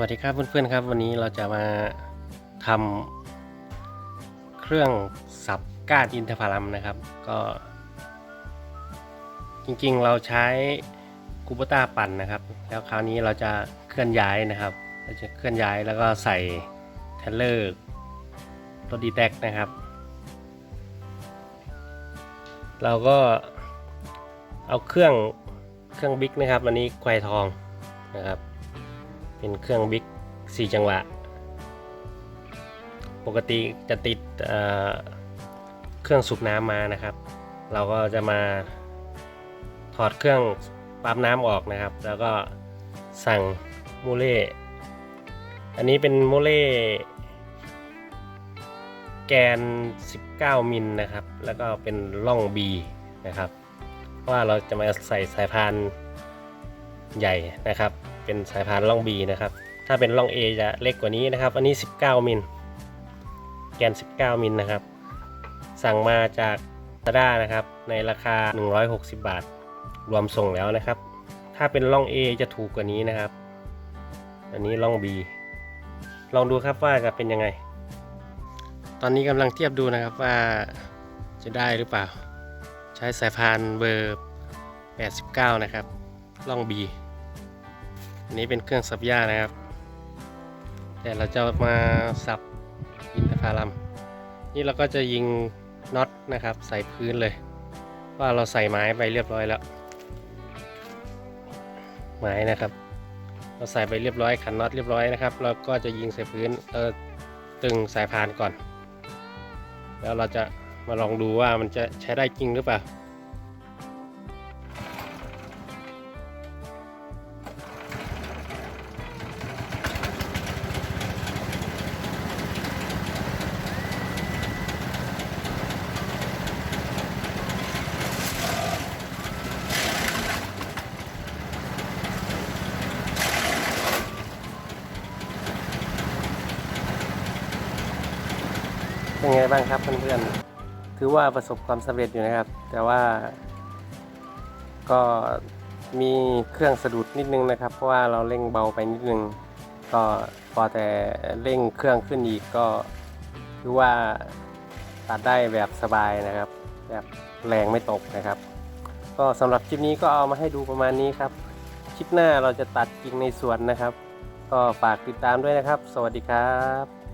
วัสดีครับเพื่อนๆครับ วันนี้เราจะมาทำเครื่องสับก้านอินทผลัมนะครับ ก็ จริงๆเราใช้คูโบต้าปั่นนะครับ แล้วคราวนี้เราจะเคลื่อนย้ายนะครับ เราจะเคลื่อนย้ายแล้วก็ใส่เทเลอร์รถดีแท็กนะครับ เราก็เอาเครื่องเครื่องบิ๊กนะครับ อันนี้ควายทองนะครับ เป็นเครื่องบิ๊ก4จังหวะ ปกติจะติดเเครื่องสูบน้ำมานะครับ เราก็จะมาถอดเครื่องปั๊มน้ำออกนะครับ แล้วก็สั่งโมเล่ อันนี้เป็นโมเล่แกน 19 มิลนะครับ แล้วก็เป็นร่อง B นะครับ เพราะว่าเราจะมาใส่สายพานใหญ่นะครับ เป็นสายพานร่อง B นะครับ ถ้าเป็นร่อง A จะเล็กกว่านี้นะครับ อันนี้ 19 มิล แกน 19 มิลนะครับ สั่งมาจากตาด้านะครับ ในราคา 160 บาท รวมส่งแล้วนะครับ ถ้าเป็นร่อง A จะถูกกว่านี้นะครับ อันนี้ร่อง B ลองดูครับว่าจะเป็นยังไง ตอนนี้กำลังเทียบดูนะครับว่าจะได้หรือเปล่า ใช้สายพานเบอร์ 89 นะครับร่อง B อันนี้เป็นเครื่องสับหญ้านะครับ แต่เราจะมาสับอินทผลัม นี่เราก็จะยิงน็อตนะครับ ใส่พื้นเลย ว่าเราใส่ไม้ไปเรียบร้อยแล้ว ไม้นะครับ เราใส่ไปเรียบร้อยขันน็อตเรียบร้อยนะครับ เราก็จะยิงใส่พื้นเราตึงสายพานก่อน แล้วเราจะมาลองดูว่ามันจะใช้ได้จริงหรือเปล่า เป็นไงบ้างครับเพื่อนๆถือว่าประสบความสำเร็จอยู่นะครับ แต่ว่า ก็มีเครื่องสะดุดนิดนึงนะครับ เพราะว่าเราเร่งเบาไปนิดนึง ก็พอแต่เร่งเครื่องขึ้นอีกก็ถือว่าตัดได้แบบสบายนะครับ แบบแรงไม่ตกนะครับ ก็สำหรับคลิปนี้ก็เอามาให้ดูประมาณนี้ครับ คลิปหน้าเราจะตัดกิ่งในสวนนะครับ ก็ฝากติดตามด้วยนะครับ สวัสดีครับ